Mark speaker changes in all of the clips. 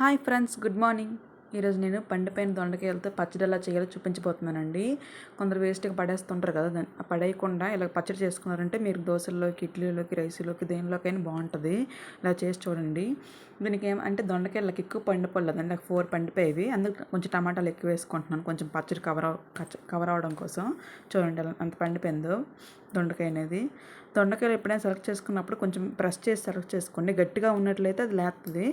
Speaker 1: Hi friends good morning. ఈరోజు నేను పండిపోయిన దొండకాయలతో పచ్చడి ఎలా చేయాలో చూపించబోతున్నానండి. కొందరు వేస్ట్గా పడేస్తుంటారు కదా దాన్ని. పడేయకుండా ఇలా పచ్చడి చేసుకున్నారంటే మీరు దోశల్లోకి ఇడ్లీలోకి రైస్లోకి దేనిలోకైనా బాగుంటుంది. ఇలా చేసి చూడండి. దీనికి ఏం అంటే దొండకాయలకి ఎక్కువ పండిపోలేదండి నాకు ఫోర్ పండిపోయేవి. అందుకు కొంచెం టమాటాలు ఎక్కువ వేసుకుంటున్నాను. కొంచెం పచ్చడి కవర్ కవర్ అవడం కోసం. చూడండి ఎలా అంత పండిపోయిందో. దొండకాయ అనేది. దొండకాయలు ఎప్పుడైనా సెలెక్ట్ చేసుకున్నప్పుడు కొంచెం ప్రెస్ చేసి సెలెక్ట్ చేసుకోండి. గట్టిగా ఉన్నట్లయితే అది లేస్తుంది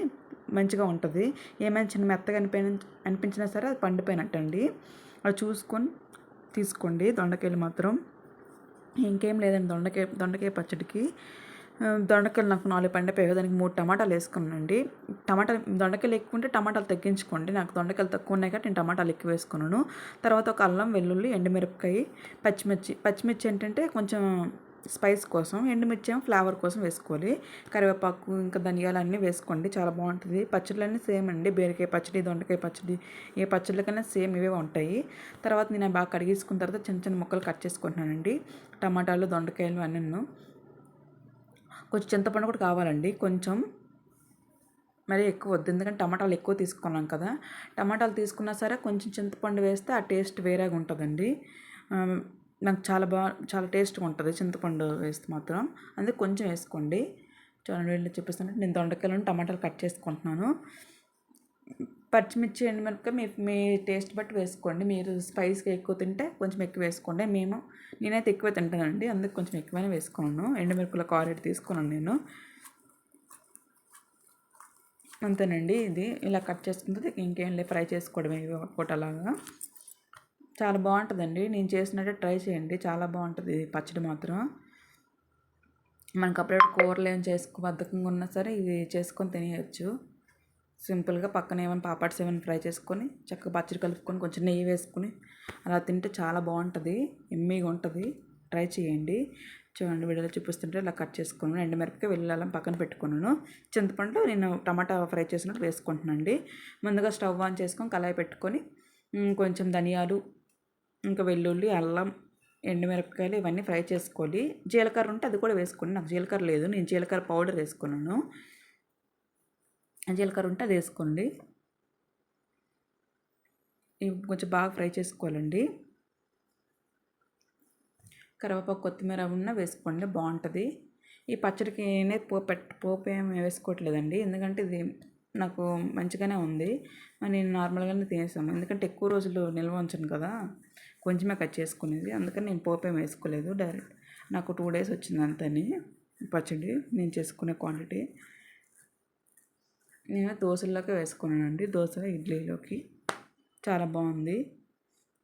Speaker 1: మంచిగా ఉంటుంది. ఏమైనా చిన్న మెత్తగా అనిపోయిన అనిపించినా సరే అది పండిపోయినట్టు అండి అది చూసుకొని తీసుకోండి దొండకాయలు మాత్రం. ఇంకేం లేదండి దొండకాయ దొండకాయ పచ్చడికి. దొండకాయలు నాకు నాలుగు పండిపోయాయి దానికి మూడు టమాటాలు వేసుకున్నానండి. టమాటా దొండకాయలు ఎక్కువ ఉంటే టమాటాలు తగ్గించుకోండి. నాకు దొండకాయలు తక్కువ ఉన్నాయి కాబట్టి నేను టమాటాలు ఎక్కువ వేసుకున్నాను. తర్వాత ఒక అల్లం వెల్లుల్లి ఎండుమిరపకాయ పచ్చిమిర్చి. పచ్చిమిర్చి ఏంటంటే కొంచెం స్పైస్ కోసం ఎండుమిర్చి ఏమో ఫ్లేవర్ కోసం వేసుకోవాలి. కరివేపాకు ఇంకా ధనియాలు అన్నీ వేసుకోండి. చాలా బాగుంటుంది. పచ్చళ్ళన్నీ సేమ్ అండి. బీరకాయ పచ్చడి దొండకాయ పచ్చడి ఏ పచ్చళ్ళకైనా సేమ్ ఇవే ఉంటాయి. తర్వాత నేను బాగా కడిగేసుకున్న తర్వాత చిన్న చిన్న ముక్కలు కట్ చేసుకుంటున్నానండి. టమాటాలు దొండకాయలు అన్నీ కొంచెం చింతపండు కూడా కావాలండి. కొంచెం మరి ఎక్కువ వద్దు. ఎందుకంటే టమాటాలు ఎక్కువ తీసుకున్నాం కదా. టమాటాలు తీసుకున్నా సరే కొంచెం చింతపండు వేస్తే ఆ టేస్ట్ వేరేగా ఉంటుందండి. నాకు చాలా బాగా చాలా టేస్ట్గా ఉంటుంది చింతపండు వేస్తే మాత్రం. అందుకే కొంచెం వేసుకోండి. చూడండి వీళ్ళు చూపిస్తానంటే నేను దొండకాయలను టమాటాలు కట్ చేసుకుంటున్నాను. పచ్చిమిర్చి ఎండుమిరపకాయ మీ మీ టేస్ట్ బట్టి వేసుకోండి. మీరు స్పైస్గా ఎక్కువ తింటే కొంచెం ఎక్కువ వేసుకోండి. మేము నేనైతే ఎక్కువ తింటానండి. అందుకు కొంచెం ఎక్కువనే వేసుకున్నాను ఎండుమిరపకాయలు కారెట్ తీసుకున్నాను నేను. అంతేనండి ఇది. ఇలా కట్ చేసుకుంటే ఇంకేం లేదు. ఫ్రై చేసుకోవడమే ఇవి ఒకటి అలాగా. చాలా బాగుంటుందండి. నేను చేసినట్టే ట్రై చేయండి. చాలా బాగుంటుంది ఇది పచ్చడి మాత్రం. మనకు అప్పుడప్పుడు కూరలు ఏం చేసుకో బద్ధకంగా ఉన్నా సరే ఇది చేసుకొని తినేయచ్చు. సింపుల్గా పక్కన ఏమైనా పాపాడ్స్ ఏమైనా ఫ్రై చేసుకొని చక్కగా పచ్చడి కలుపుకొని కొంచెం నెయ్యి వేసుకొని అలా తింటే చాలా బాగుంటుంది. ఎమ్మీగా ఉంటుంది. ట్రై చేయండి. చూడండి వీడియోలో చూపిస్తుంటే ఇలా కట్ చేసుకున్నాను. ఎండుమిరపకాయ వెళ్ళాలని పక్కన పెట్టుకున్నాను. చింతపండు నేను టమాటా ఫ్రై చేసినట్టు వేసుకుంటున్నానండి. ముందుగా స్టవ్ ఆన్ చేసుకొని కళాయి పెట్టుకొని కొంచెం ధనియాలు ఇంకా వెల్లుల్లి అల్లం ఎండుమిరపకాయలు ఇవన్నీ ఫ్రై చేసుకోవాలి. జీలకర్ర ఉంటే అది కూడా వేసుకోండి నాకు జీలకర్ర లేదు. నేను జీలకర్ర పౌడర్ వేసుకున్నాను. జీలకర్ర ఉంటే అది వేసుకోండి. ఇవి కొంచెం బాగా ఫ్రై చేసుకోవాలండి. కరివేపాకు కొత్తిమీర ఉన్న వేసుకోండి బాగుంటుంది. ఈ పచ్చడికి నేనే పో పెట్ పోపు ఏం వేసుకోవట్లేదండి. ఎందుకంటే ఇది నాకు మంచిగానే ఉంది. నేను నార్మల్గానే తినేసాను ఎందుకంటే ఎక్కువ రోజులు నిల్వ ఉంచను కదా కొంచెమే కట్ చేసుకునేది. అందుకని నేను పోపు ఏం వేసుకోలేదు. డైరెక్ట్ నాకు టూ డేస్ వచ్చింది అంతని పచ్చడి. నేను చేసుకునే క్వాంటిటీ. నేను దోశల్లోకి వేసుకున్నానండి. దోశ ఇడ్లీలోకి. చాలా బాగుంది.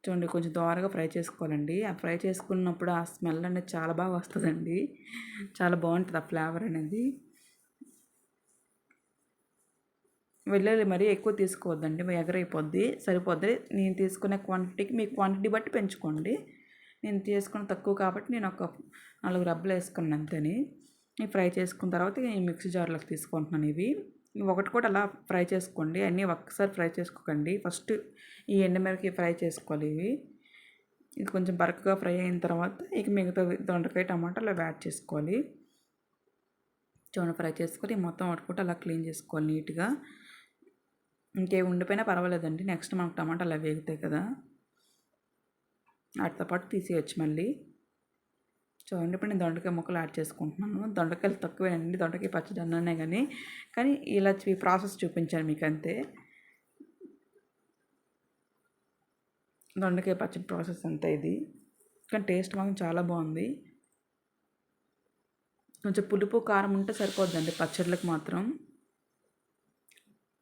Speaker 1: చూడండి కొంచెం దోరగా ఫ్రై చేసుకోవాలండి. ఆ ఫ్రై చేసుకున్నప్పుడు ఆ స్మెల్ అనేది చాలా బాగా వస్తుందండి. చాలా బాగుంటుంది ఆ ఫ్లేవర్ అనేది. వెళ్ళాలి మరీ ఎక్కువ తీసుకోవద్దండి. మీ ఎగరైపోద్ది సరిపోద్ది. నేను తీసుకునే క్వాంటిటీకి మీ క్వాంటిటీ బట్టి పెంచుకోండి. నేను తీసుకున్న తక్కువ కాబట్టి నేను ఒక నాలుగు రబ్బలు వేసుకున్నాను అంతేని. ఫ్రై చేసుకున్న తర్వాత ఈ మిక్సీ జార్లోకి తీసుకుంటున్నాను ఇవి. ఒకటి కూడా అలా ఫ్రై చేసుకోండి. అన్నీ ఒక్కసారి ఫ్రై చేసుకోకండి. ఫస్ట్ ఈ ఎండమిరకి ఫ్రై చేసుకోవాలి ఇవి. ఇది కొంచెం బరకగా ఫ్రై అయిన తర్వాత ఇక మిగతా దొండకాయ టమాటాలు అలా యాడ్ చేసుకోవాలి. చూడండి ఫ్రై చేసుకొని మొత్తం ఒకటి అలా క్లీన్ చేసుకోవాలి నీట్గా. ఇంకేం ఉండిపోయినా పర్వాలేదండి. నెక్స్ట్ మనకు టమాటాలు అవి వేగుతాయి కదా. వాటితో పాటు తీసేయచ్చు మళ్ళీ. చూడండి ఇప్పుడు నేను దొండకాయ ముక్కలు యాడ్ చేసుకుంటున్నాను. దొండకాయలు తక్కువేనండి దొండకాయ పచ్చడి అన్నానే కానీ కానీ ఇలా ఈ ప్రాసెస్ చూపించాను మీకు అంతే దొండకాయ పచ్చడి ప్రాసెస్ అంతా ఇది. కానీ టేస్ట్ మాత్రం చాలా బాగుంది. కొంచెం పులుపు కారం ఉంటే సరిపోద్దండి పచ్చళ్ళకి మాత్రం.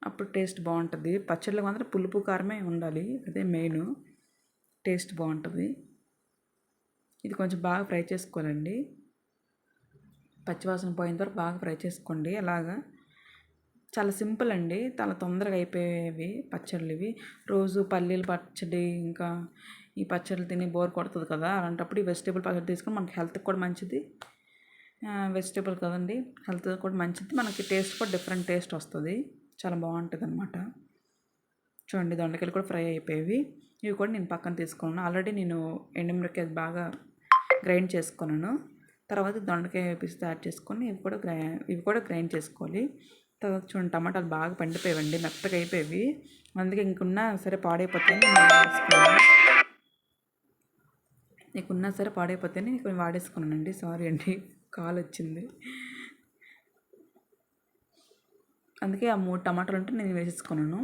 Speaker 1: అప్పుడు టేస్ట్ బాగుంటుంది. పచ్చళ్ళకి మాత్రం పులుపు కారమే ఉండాలి. అదే మెయిన్. టేస్ట్ బాగుంటుంది. ఇది కొంచెం బాగా ఫ్రై చేసుకోవాలండి. పచ్చివాసన పోయిన తర్వాత బాగా ఫ్రై చేసుకోండి. అలాగా చాలా సింపుల్ అండి. చాలా తొందరగా అయిపోయేవి పచ్చళ్ళు ఇవి. రోజు పల్లీలు పచ్చడి ఇంకా ఈ పచ్చళ్ళు తిని బోర్ కొడుతుంది కదా అలాంటప్పుడు ఈ వెజిటేబుల్ పచ్చడి తీసుకొని మనకి హెల్త్కి కూడా మంచిది. వెజిటేబుల్ కదండి హెల్త్ కూడా మంచిది. మనకి టేస్ట్ కూడా డిఫరెంట్ టేస్ట్ వస్తుంది. చాలా బాగుంటుంది అనమాట చూడండి దొండకాయలు కూడా ఫ్రై అయిపోయేవి. ఇవి కూడా నేను పక్కన తీసుకున్నాను. ఆల్రెడీ నేను ఎండుమిరకాయలు బాగా గ్రైండ్ చేసుకున్నాను తర్వాత దొండకాయ పీస్ యాడ్ చేసుకొని ఇవి కూడా గ్రై ఇవి కూడా గ్రైండ్ చేసుకోవాలి. తర్వాత చూడండి టమాటాలు బాగా పండిపోయావండి మెత్తగా అయిపోయేవి. అందుకే ఇంకున్నా సరే పాడైపోతాయని నేను వాడేసుకున్నాను. నీకున్నా సరే పాడైపోతాయని కొన్ని వాడేసుకున్నానండి. సారీ అండి కాల్ వచ్చింది. అందుకే ఆ మూడు టమాటాలు ఉంటే నేను వేసేసుకున్నాను.